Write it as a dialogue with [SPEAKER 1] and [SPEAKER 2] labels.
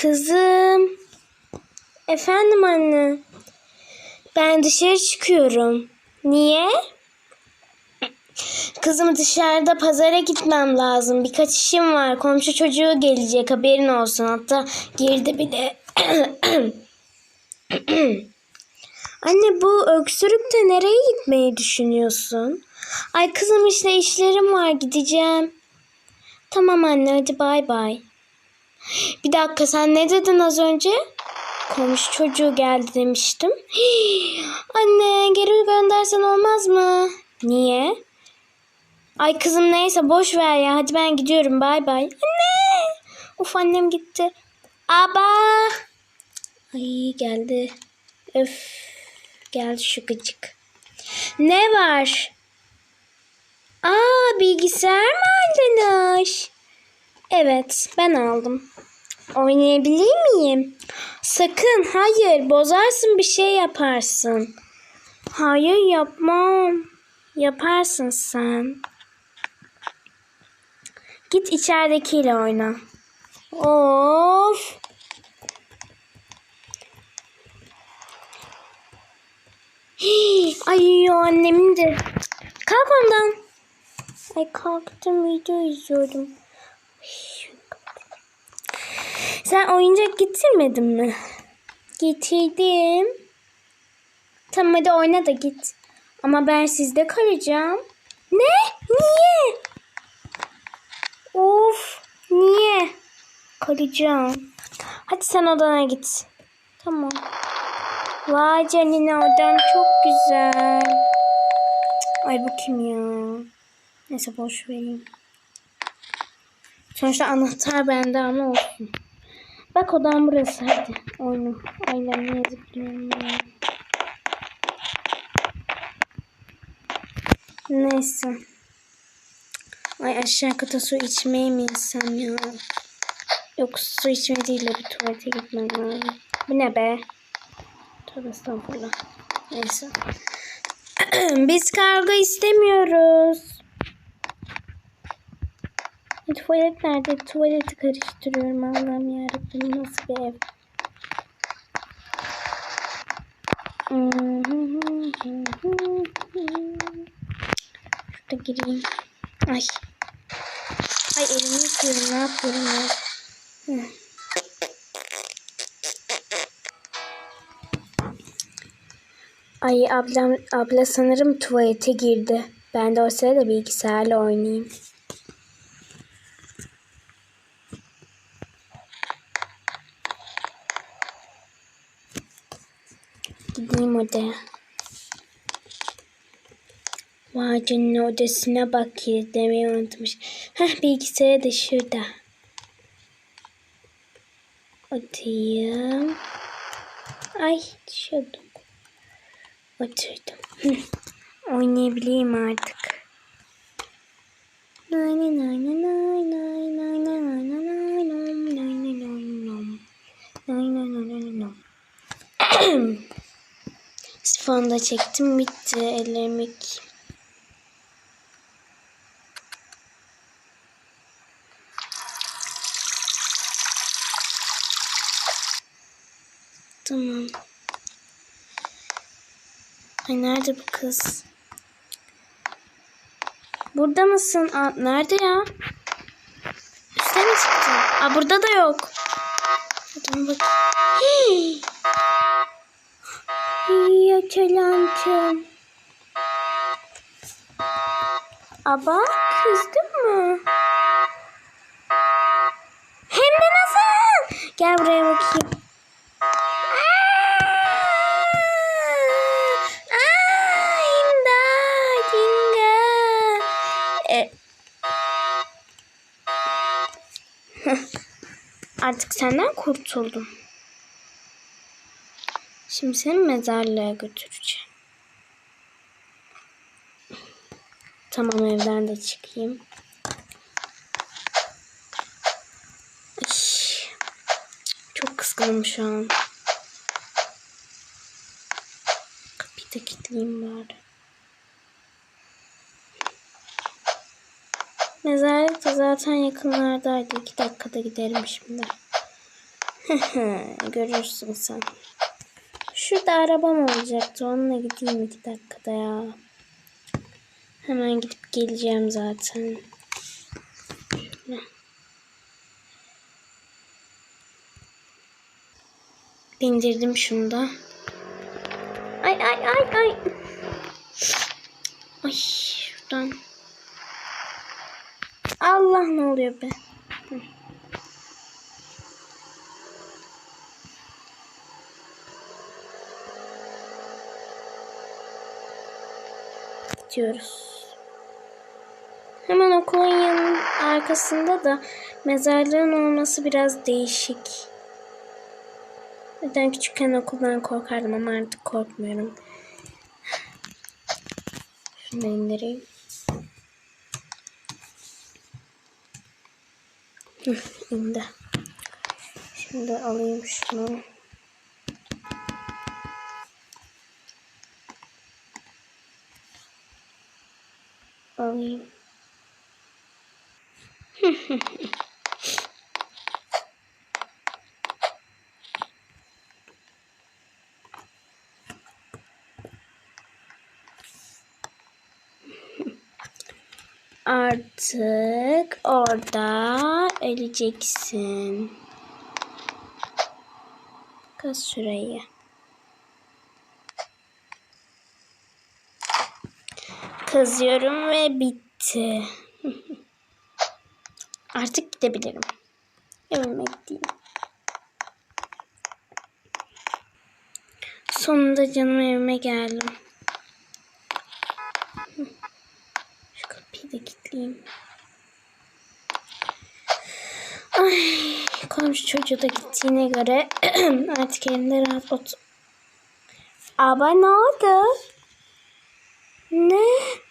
[SPEAKER 1] Kızım. Efendim anne. Ben dışarı çıkıyorum. Niye? Kızım dışarıda pazara gitmem lazım. Birkaç işim var. Komşu çocuğu gelecek haberin olsun. Hatta girdi bile. Anne bu öksürükte nereye gitmeyi düşünüyorsun? Ay kızım işte işlerim var gideceğim. Tamam anne hadi bay bay. Bir dakika sen ne dedin az önce? Komşu çocuğu geldi demiştim. Hii, anne geri göndersen olmaz mı? Niye? Ay kızım neyse boş ver ya. Hadi ben gidiyorum. Bay bay. Anne! Uf annem gitti. Aba! Ay geldi. Öf. Geldi şu gıcık. Ne var? Aa bilgisayar mı aldınız? Evet ben aldım. Oynayabilir miyim? Sakın hayır bozarsın bir şey yaparsın. Hayır yapmam. Yaparsın sen. Git içeridekiyle oyna. Of. Ay annemin de. Kalk ondan. Ay kalktım video izliyordum. Sen oyuncak getirmedin mi? Getirdim. Tamam hadi oyna da git. Ama ben sizde kalacağım. Ne? Niye? Of. Niye? Kalacağım. Hadi sen odana git. Tamam. Vay canına odam çok güzel. Ay bu kim ya? Neyse boş vereyim. Sonuçta anahtar bende ama olsun. Bak odam burası hadi. Oyna. Aynen ne zıplıyorum ya. Neyse. Ay aşağı kata su içmeye mi insem ya? Yok su içme değil de bir tuvalete gitmem lazım. Bu ne be? Tövbe estağfurullah. Neyse. Biz kavga istemiyoruz. Tuvalet nerede? Tuvaleti karıştırıyorum Allah'ım yarabbim nasıl bir ev. Şurada gireyim. Ay. Ay elimi yıkıyorum ne yapıyorum ya. Hı. Ay ablam, abla sanırım tuvalete girdi. Ben de o sırada bilgisayarla oynayayım. Gideyim odaya. Vay odasına bak ya demeyi unutmuş. Heh bilgisayarı da şurada. Oturayım. Ay düşüyordum. Oturdum. Oynayabileyim artık. Nay nay nay nay nay nay nay nay nay nay nay nom, nay nay nay nom. Nay nay nay nay nom. Sifonu da çektim bitti ellerimi. Tamam. Ay nerede bu kız? Burada mısın? Aa, nerede ya? Üste mi çıktı? Aa, burada da yok. Hadi bak. Hii. Açalancım. Aba kızdın mı? Hem de nasıl? Gel buraya bakayım. E- Artık senden kurtuldum. Şimdi seni mezarlığa götüreceğim. Tamam evden de çıkayım. Ay, çok kızgınım şu an. Kapıyı da kilitleyeyim bari. Mezarlık da zaten yakınlardaydı. İki dakikada giderim şimdi. Görürsün sen. Şurada arabam olacaktı. Onunla gideyim iki dakikada ya. Hemen gidip geleceğim zaten. Bindirdim şunu da. Ay ay ay ay. Ay şuradan. Allah ne oluyor be. Hı. Gidiyoruz. Hemen okulun yanının arkasında da mezarlığın olması biraz değişik. Neden küçükken okuldan korkardım ama artık korkmuyorum. Şunu indireyim. İndi. Şimdi alayım şunu. Alayım. Artık orada öleceksin. Kaz şurayı. Kazıyorum ve bitti. Artık gidebilirim. Evime gideyim. Sonunda canım evime geldim. Şu kapıyı da kilitleyeyim. Ay, komşu çocuğu da gittiğine göre artık evimde rahat otur. Aba ne oldu? Ne?